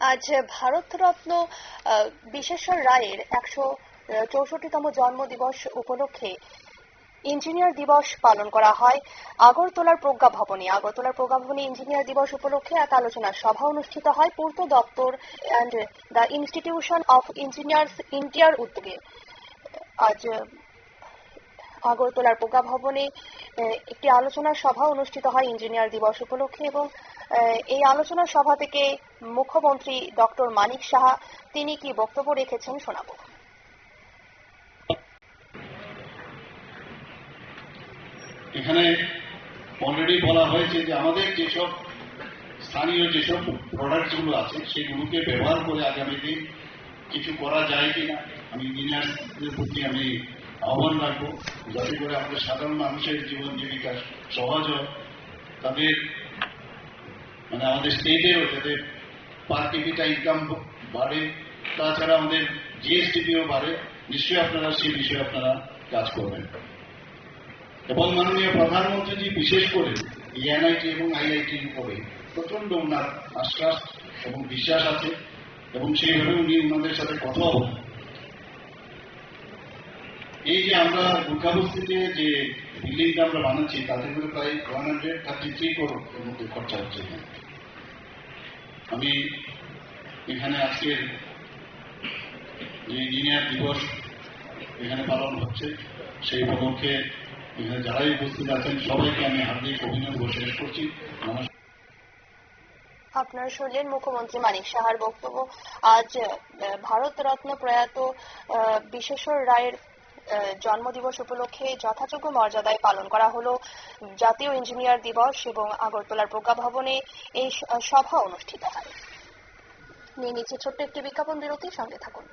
আজ ভারতরত্ন বিশ্বেশ্বর রায়ের একশো চৌষট্টিতম জন্মদিবস উপলক্ষে ইঞ্জিনিয়ার দিবস পালন করা হয়। আগরতলার প্রজ্ঞা ভবনে, আগরতলার প্রজ্ঞা ভবনে ইঞ্জিনিয়ার দিবস উপলক্ষে এক আলোচনা সভা অনুষ্ঠিত হয় পূর্ত দপ্তর and the institution of engineers ইন্ডিয়ার উদ্যোগে। আজ আগরতলার প্রজ্ঞা ভবনে একটি আলোচনা সভা অনুষ্ঠিত হয় ইঞ্জিনিয়ার দিবস উপলক্ষে এবং এই আলোচনা সভা থেকে মুখ্যমন্ত্রী ডক্টর মানিক সাহা, তিনি কি বক্তব্য রেখেছেন শোনাবো। এখানে অলরেডি বলা হয়েছে যে আমাদের যেসব স্থানীয় যেসব প্রোডাক্টগুলো আছে, সেগুলোকে ব্যবহার করে আগামী দিন কিছু করা যায় কিনা, আমি ইঞ্জিনিয়ারদের প্রতি আমি আহ্বান রাখব, যাতে করে আমাদের সাধারণ মানুষের জীবন জীবিকা সহজ হয়। তাদের মানে আমাদের স্টেটেরও যাতে পার ক্যাপিটা ইনকাম বাড়ে, তাছাড়া আমাদের জিএসটিপিও বাড়ে। নিশ্চয়ই আপনারা সেই বিষয়ে আপনারা কাজ করবেন। এবং মাননীয় প্রধানমন্ত্রীজি বিশেষ করে এনআইটি এবং আইআইটি উপরে প্রচণ্ড ওনার আশ্বাস এবং বিশ্বাস আছে। এবং সেইভাবে উনি ওনাদের সাথে কথা এই যে আমরা দুর্গাবস্তিতে যে বিল্ডিংটা আমরা বানাচ্ছি, তাতে করে প্রায় one hundred thirty three crore এর মধ্যে খরচা হচ্ছে। আমি এখানে আজকের যে ইঞ্জিনিয়ার দিবস এখানে পালন হচ্ছে, সেই উপলক্ষে এখানে যারাই উপস্থিত আছেন, সবাইকে আমি হার্দিক অভিনন্দন শেষ করছি। নমস্কার। আপনারা শুনলেন মুখ্যমন্ত্রী মানিক সাহার বক্তব্য। আজ ভারত রত্ন প্রয়াত বিশ্বেশ্বর রায়ের জন্মদিবস উপলক্ষে যথাযোগ্য মর্যাদায় পালন করা হলো। জাতীয় ইঞ্জিনিয়ার দিবস এবং আগরতলার প্রজ্ঞা ভবনে এই সভা অনুষ্ঠিত হয়। নিয়ে নিচ্ছে ছোট্ট একটি বিজ্ঞাপন বিরতির সঙ্গে থাকুন।